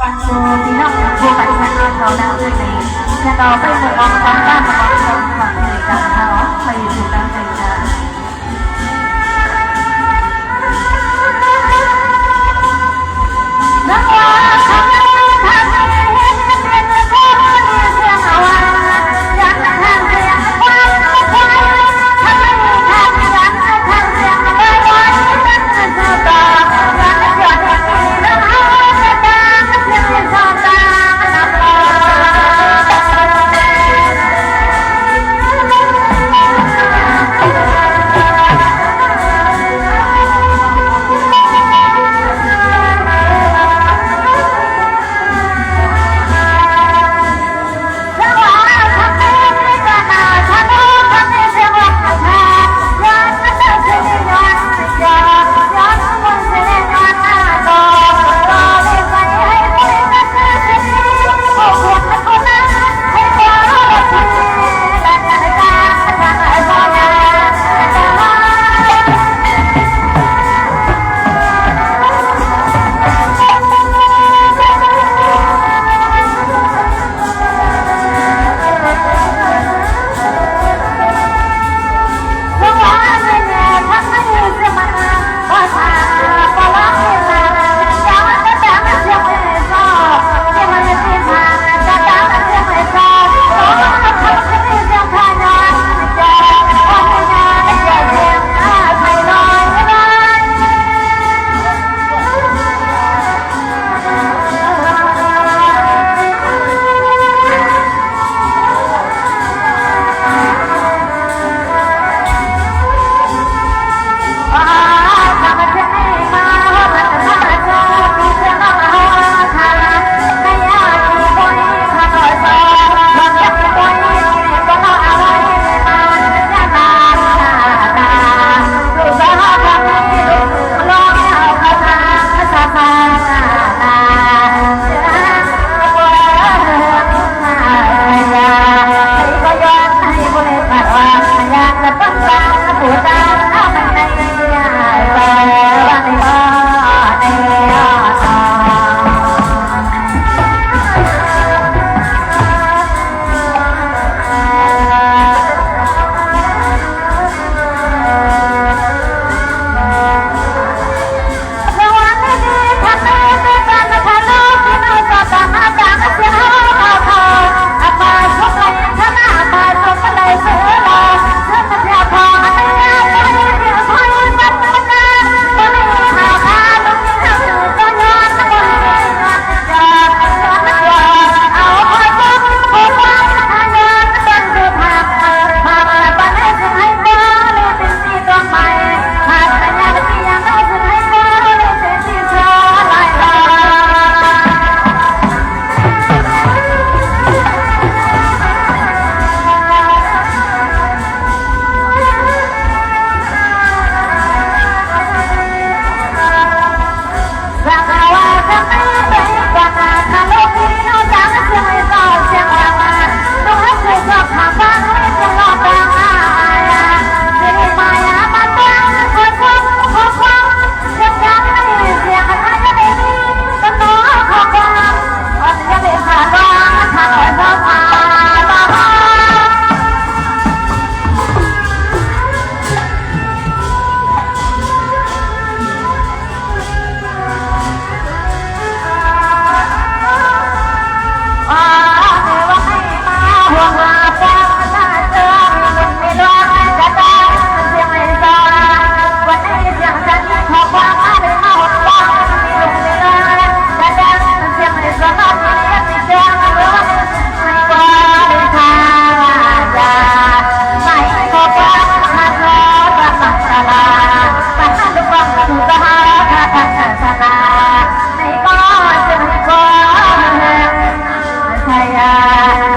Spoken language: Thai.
วันโชว์ที่นอกจามผู้ปฏิบัติงานเราแล้วด้วยนี้จะต่ไปเงงกรบ้านของคนจังหวัดเชียงรายเขาไปอยู่ตามใจ Yeah.